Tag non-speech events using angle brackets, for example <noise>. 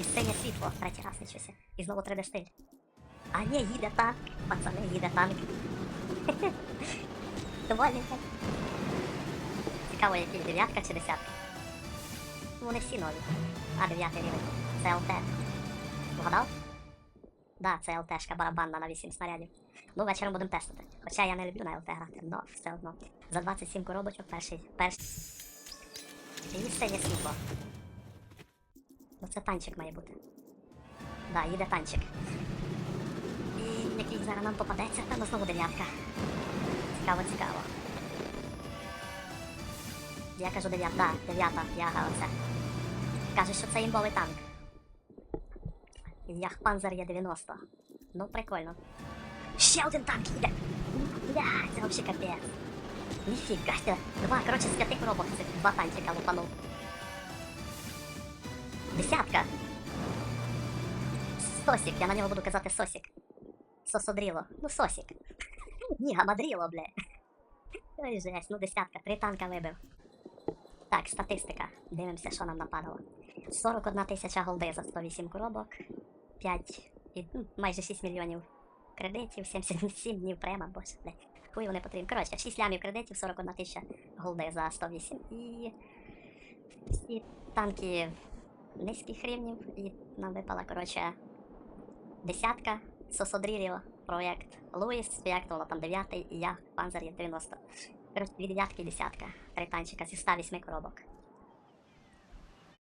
І синє світло, третій раз нічося. І знову 3D стиль. А ні, їде танк. Пацани, їде танк. <laughs> Довольненько. Цікаво, який дев'ятка чи десятка. Вони всі нові. А, дев'ятий рівень. Це ЛТ. Вгадав? Да, це ЛТшка барабанна на 8 снарядів. Ну, вечором будемо тестити. Хоча я не люблю на ЛТ грати, но все одно. За 27 коробочок перший. перший. І синє світло. Ну це танчик має бути. Да, їде танчик. І який зараз нам попадеться, там знову дев'ятка. Цікаво, цікаво. Я кажу дев'ята, дев'ята, яга оце. Каже, що це імбовий танк. Яхпанзер є 90. Ну, прикольно. Ще один танк їде! Бля, це вообще капець. Ніфіга. Два, коротше, з п'яти коробок цих два танчика лупанув. Десятка. Сосік, я на нього буду казати сосік. Сосодріло. Ну, сосік. <laughs> Ні, гамадріло, бля. Ой, жесть, ну десятка, три танка вибив. Так, статистика. Дивимося, що нам нападало. 41 тисяча голди за 108 коробок, 5 і ну, майже 6 мільйонів кредитів, 77 днів према, боже, бля. Хуй вони потрібні. Коротше, 6 лямів кредитів, 41 тисяча голди за 108. І всі танки низьких рівнів. І нам випала, коротше, десятка Сосодріліо, проєкт Луїс, як воно там 9 і я, Панзер є 90. Коротше, дві дев'ятки десятка. Три танчика зі 108 коробок.